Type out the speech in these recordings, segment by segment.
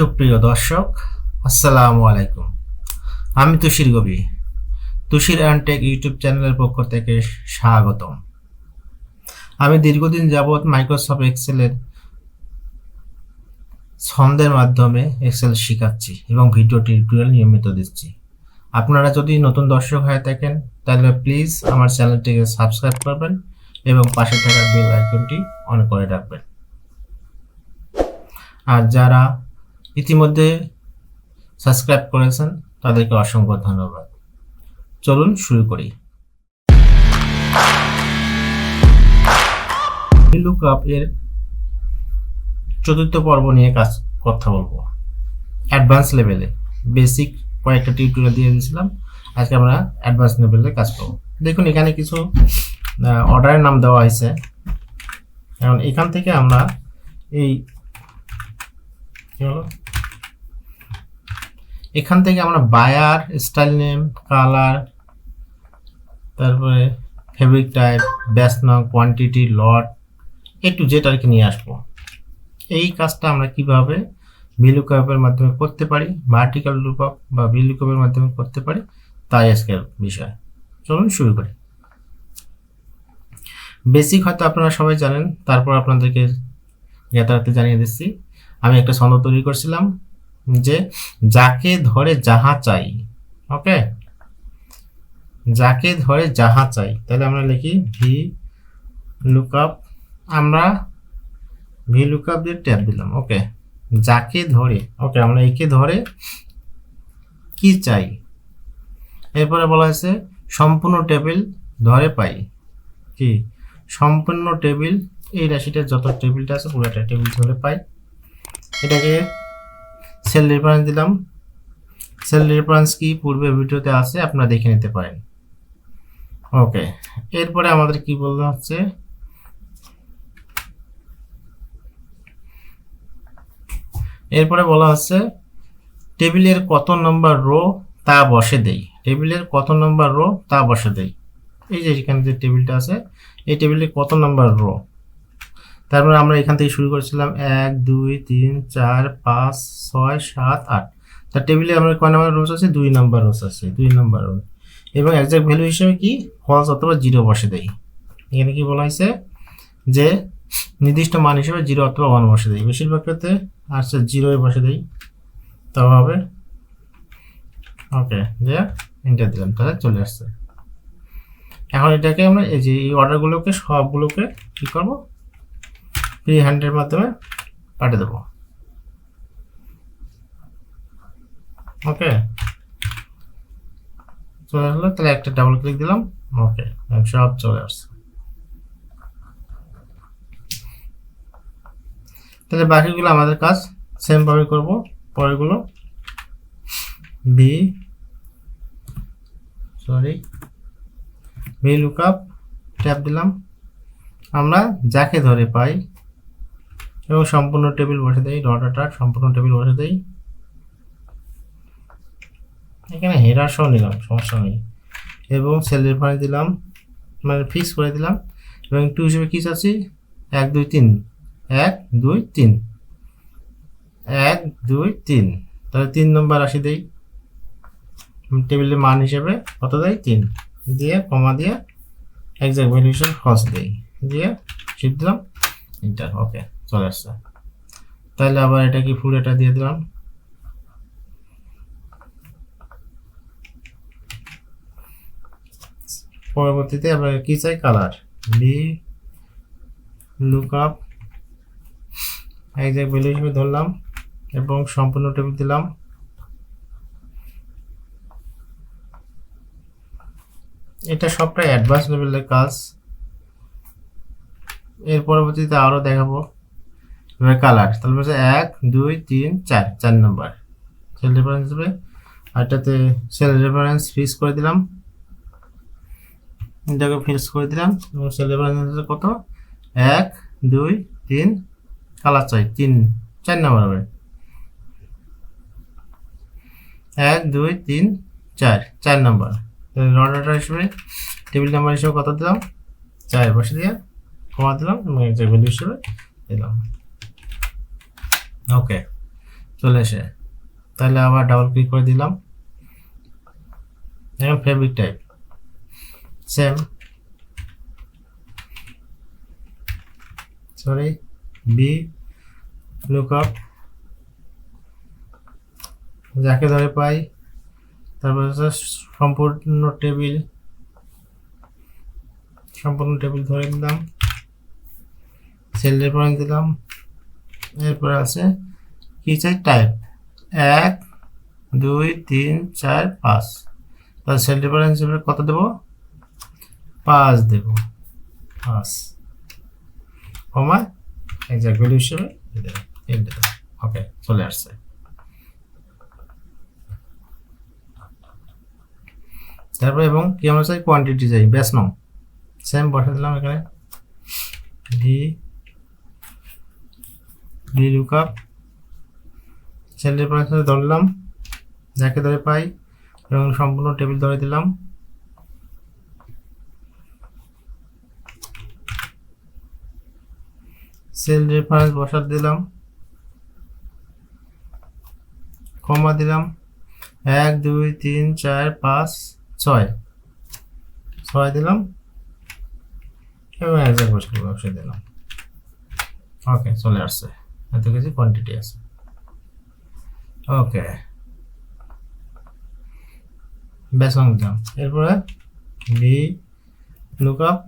সুপ্রিয় দর্শক, আসসালামু আলাইকুম। আমি তুষির গবি। তুষির অ্যান্টেক ইউটিউব চ্যানেলের পক্ষ থেকে স্বাগতম। আমি দীর্ঘদিন যাবৎ মাইক্রোসফট এক্সেলের ছন্দের মাধ্যমে এক্সেল শেখাচ্ছি এবং ভিডিও টিউটোরিয়াল নিয়মিত দিচ্ছি। আপনারা যদি নতুন দর্শক হয়ে থাকেন, তাহলে প্লিজ আমার চ্যানেলটিকে সাবস্ক্রাইব করবেন এবং পাশে থাকা বেল আইকনটি অন করে রাখবেন। আর যারা ইতিমধ্যে সাবস্ক্রাইব করেছেন, তাদেরকে অসংখ্য ধন্যবাদ। চলুন শুরু করি। লুক আপ এর চতুর্থ পর্ব নিয়ে কাজ কথা বলব। অ্যাডভান্স লেভেলে। বেসিক কয়েকটা টিউটোরিয়াল দিয়ে দিয়েছিলাম। আজকে আমরা অ্যাডভান্স লেভেলে কাজ করব। দেখুন, এখানে কিছু অর্ডারের নাম দেওয়া হয়েছে। এখন এখান থেকে আমরা এই এখান থেকে আমরা বায়ার স্টাইল নেম কালার তারপরে ফেব্রিক টাইপ ব্যাস নং quantity lot A to Z আর কি নিয়ে আসব। এই কাজটা আমরা কীভাবে ভিলু কাপের মাধ্যমে করতে পারি ভার্টিক্যাল লুকআপ বা ভিলু কাপের মাধ্যমে করতে পারি, তাই আজকের বিষয়। চলুন শুরু করি। বেসিক হয়তো আপনারা সবাই জানেন, তারপর আপনাদেরকে জ্ঞাতার্থে জানিয়ে দিচ্ছি। আমি একটা ছন্দ তৈরি করছিলাম যে যাকে ধরে যাহা চাই, ওকে? যাকে ধরে যাহা চাই। তাহলে আমরা লিখি ভি লুকআপ আমরা ভি লুকআপ দিয়ে ট্যাব দিলাম, ওকে? যাকে ধরে, ওকে, আমরা একে ধরে কি চাই? এরপরে বলা হয়েছে সম্পূর্ণ টেবিল ধরে পাই। কি? সম্পূর্ণ টেবিল, এই রাশিটার যত টেবিলটা আছে পুরোটা টেবিল ধরে পাই। এটাকে সেল রেফারেন্স দিলাম। সেল রেফারেন্স কি পূর্বে ভিডিওতে আছে, আপনারা দেখে নিতে পারেন। ওকে এরপরে আমাদের কি বলতে হচ্ছে? এরপরে বলা হচ্ছে টেবিলের কত নম্বর রো তা বসে দেই। টেবিলের কত নম্বর রো তা বসে দেই। এই যে এখানে যে টেবিলটা আছে, এই টেবিলের কত নম্বর রো তারপরে আমরা এখান থেকে শুরু করেছিলাম এক, দুই, তিন, চার, পাঁচ, ছয়, সাত, আট। তার টেবিলে আমরা কয় নাম্বার রোজ আছে? দুই নাম্বার রোজ আছে, দুই নম্বর রোজ এবং একজ্যাক্ট ভ্যালু হিসেবে কি? ফলস অথবা জিরো বসে দেই। এখানে কি বলা হয়েছে? যে নির্দিষ্ট মান হিসেবে জিরো অথবা ওয়ান বসে দেই। বেশিরভাগ ক্ষেত্রে আসছে জিরোই বসে দেই। তবে হবে। ওকে যে এন্টার দিলাম। তাহলে চলে আসছে। এখন এটাকে আমরা এই যে এই অর্ডারগুলোকে সবগুলোকে কি করব? ফ্রি হ্যান্ডের মাধ্যমে পাঠিয়ে দেবো। ওকে চলে আসলো, তাহলে একটা ডাবল ক্লিক দিলাম। ওকে সব চলে আসছে। তাহলে বাকিগুলো আমাদের কাজ সেম ভাবে করব। পরেরগুলো V sorry V lookup tab দিলাম। আমরা যাকে ধরে পাই এবং সম্পূর্ণ টেবিল বসে দেই ডটাটা সম্পূর্ণ টেবিল বসে দেই। এখানে হেরার সহ নিলাম, সমস্যা নেই। এবং সেল রেফারেন্স দিলাম মানে ফিক্স করে দিলাম। এবং টু হিসেবে কী চাচ্ছি? এক, দুই, তিন। এক, দুই, তিন। এক, দুই, তিন। তাহলে তিন নম্বর রাশি দেই। টেবিলের মান হিসেবে কত দেয় তিন। দিয়ে কমা দিয়ে এক্সাক্ট ভ্যালু হিসেবে ফলস দেই। দিয়ে শিফট দিলাম ইন্টার ওকে চলে আসছে। তাহলে আবার এটা কি ফুল এটা দিয়ে দিলাম। পরবর্তীতে আমরা কি চাই? Colour. V look up exact value হিসেবে ধরলাম এবং সম্পূর্ণ টেবিল দিলাম। এটা সবটাই অ্যাডভান্স লেভেলের কাজ। এর পরবর্তীতে আরও দেখাবো। এবার কালার তাহলে বলছে এক, দুই, তিন, চার চার নম্বর সেল রেফারেন্স হিসেবে আরটাতে সেল রেফারেন্স ফিক্স করে দিলাম। এটাকে ফিক্স করে দিলাম। এবং সেল রেফারেন্স কত? এক, দুই, তিন কালার চাই তিন, চার নম্বর হবে। এক, দুই, তিন, চার চার নম্বর অর্ডারটা হিসেবে টেবিল নাম্বার হিসেবে কত দিলাম? চার, বসে দিয়ে কমা দিলাম এবং হিসেবে দিলাম। ওকে চলে এসে। তাহলে আবার ডাবল ক্লিক করে দিলাম। এখন fabric type same sorry V look up যাকে ধরে পাই, তারপর হচ্ছে সম্পূর্ণ টেবিল সম্পূর্ণ টেবিল ধরে দিলাম সেল রেফারেন্স দিলাম। এরপরে আছে, কি চাই? টাইপ এক, দুই, তিন, চার, পাঁচ। তাহলে সেল ডিফারেন্স হিসেবে কত দেবো? পাঁচ দেব। পাঁচ। কমা এক্সাক্ট ভ্যালু হিসেবে ওকে চলে আসছে। তারপরে এবং কি আমরা চাই? কোয়ান্টিটি চাই ব্যাস নং সেম বসে দিলাম এখানে। V V lookup cell reference ধরলাম, যাকে ধরে পাই, এবং সম্পূর্ণ টেবিল ধরে দিলাম। সেল রেফারেন্স বসার দিলাম কমা দিলাম। এক, দুই, তিন, চার, পাঁচ, ছয়। ছয় দিলাম, এবং একজাক্ট বসে বসে দিলাম। ওকে চলে আসছে। এত কিছু কোয়ান্টিটি আছে। ওকে ব্যাস দিলাম এরপরে বি লুকআপ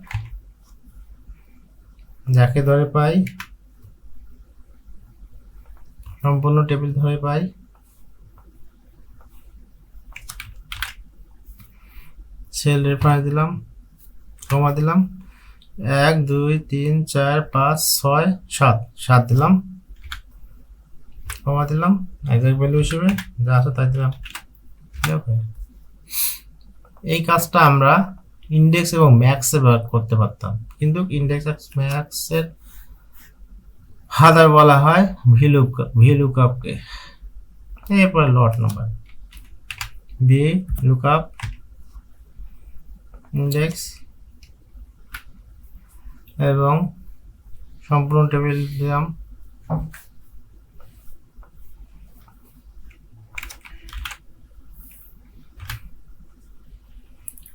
যাকে ধরে পাই, সম্পূর্ণ টেবিল ধরে পাই। সেল রেফারেন্স দিলাম কমা দিলাম। এক, দুই, তিন, চার, পাঁচ, ছয়, সাত। সাত দিলাম। কমা দিলাম এক্সাক্ট ভ্যালু হিসেবে, যা আছে তাই দিলাম। এই কাজটা আমরা ইন্ডেক্স এবং ম্যাক্সে ব্যবহার করতে পারতাম। কিন্তু ইন্ডেক্স ম্যাক্সের হাদার বলা হয় ভিলুক ভিলুকআপকে এরপরে lot number V lookup index এবং সম্পূর্ণ টেবিল দিলাম।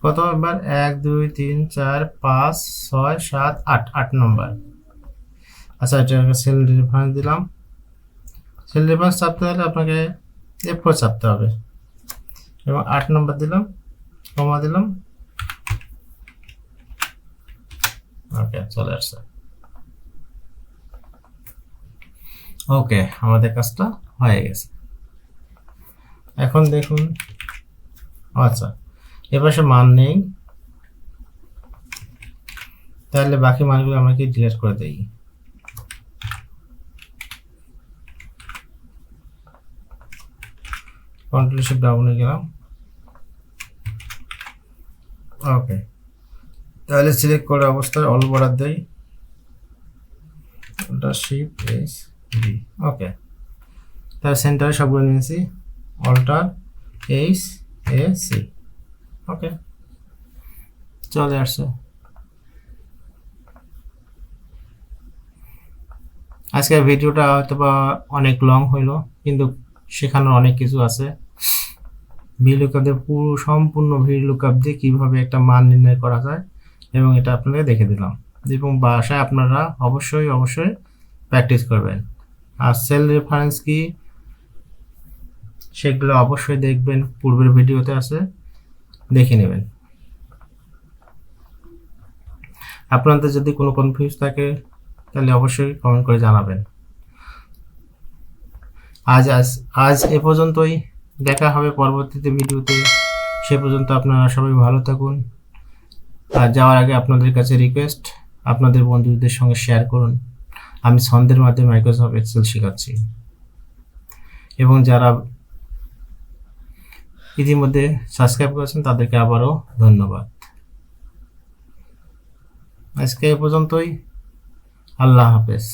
কত এবার এক, দুই, তিন, চার, পাঁচ, ছয়, সাত, আট আট নম্বর। আচ্ছা এটা সেল রেফারেন্স দিলাম। সেল রেফারেন্স চাপতে হলে আপনাকে এফ ফোর চাপতে হবে। এবং আট নম্বর দিলাম, কমা দিলাম। ওকে চলে আসছে। ওকে আমাদের কাজটা হয়ে গেছে। এখন দেখুন আচ্ছা। এপাশে মান নেই। তাহলে বাকি মানগুলো আমরা কি ডিলিট করে দেই। কন্ট্রোল শিফট ডাউনে গেলাম। ওকে তাহলে সিলেক্ট করে অবস্থায় অল বর্ডার দেই। ওটা শিফট এস ডি ওকে তাহলে সেন্টারে সবগুলো নিয়েছি। Alter H A C okay চলে আসছে। আজকের ভিডিওটা হয়তো বা অনেক লং হইল, কিন্তু শেখানোর অনেক কিছু আছে। ভিলুকাপদের পুরো সম্পূর্ণ ভিলুকাপ দিয়ে কীভাবে একটা মান নির্ণয় করা যায় এবং এটা আপনাকে দেখে দিলাম। এবং বাসায় আপনারা অবশ্যই অবশ্যই প্র্যাকটিস করবেন। আর সেল রেফারেন্স কি, সেগুলো অবশ্যই দেখবেন, পূর্বের ভিডিওতে আছে। দেখে নেবেন। আপনাদের যদি কোনো কনফিউজ থাকে, তাহলে অবশ্যই কমেন্ট করে জানাবেন। আজ আজ আজ এ পর্যন্তই। দেখা হবে পরবর্তীতে ভিডিওতে। সে পর্যন্ত আপনারা সবাই ভালো থাকুন। আর যাওয়ার আগে আপনাদের কাছে রিকোয়েস্ট আপনাদের বন্ধুদের সঙ্গে শেয়ার করুন। আমি ছন্দের মাধ্যমে মাইক্রোসফট এক্সেল শেখাচ্ছি। এবং যারা ইতিমধ্যে সাবস্ক্রাইব করেছেন তাদেরকে আবারও ধন্যবাদ। আজকে এ পর্যন্তই। আল্লাহ হাফেজ।